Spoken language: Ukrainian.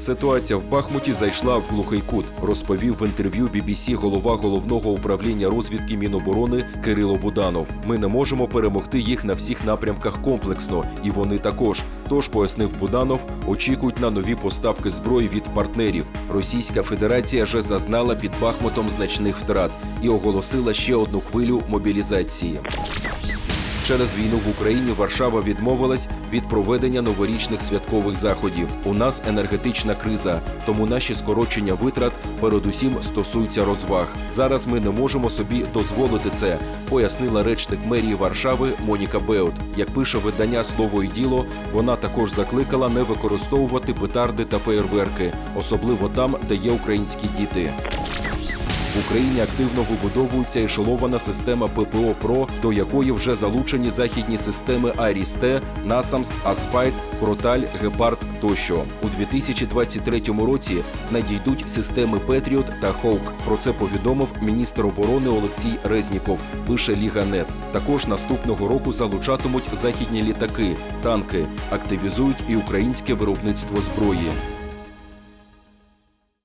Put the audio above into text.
Ситуація в Бахмуті зайшла в глухий кут, розповів в інтерв'ю BBC голова головного управління розвідки Міноборони Кирило Буданов. Ми не можемо перемогти їх на всіх напрямках комплексно, і вони також. Тож, пояснив Буданов, очікують на нові поставки зброї від партнерів. Російська Федерація вже зазнала під Бахмутом значних втрат і оголосила ще одну хвилю мобілізації. Через війну в Україні Варшава відмовилась від проведення новорічних святкових заходів. У нас енергетична криза, тому наші скорочення витрат передусім стосуються розваг. Зараз ми не можемо собі дозволити це, пояснила речник мерії Варшави Моніка Беут. Як пише видання Слово і діло, вона також закликала не використовувати петарди та феєрверки, особливо там, де є українські діти. В Україні активно вибудовується ешелована система ППО ПРО, до якої вже залучені західні системи Арісте, Насамс, Аспайт, Кроталь, Гепард тощо. У 2023 році надійдуть системи Петріот та Хоук. Про це повідомив міністр оборони Олексій Резніков. Пише Ліга.нет. Також наступного року залучатимуть західні літаки, танки, активізують і українське виробництво зброї.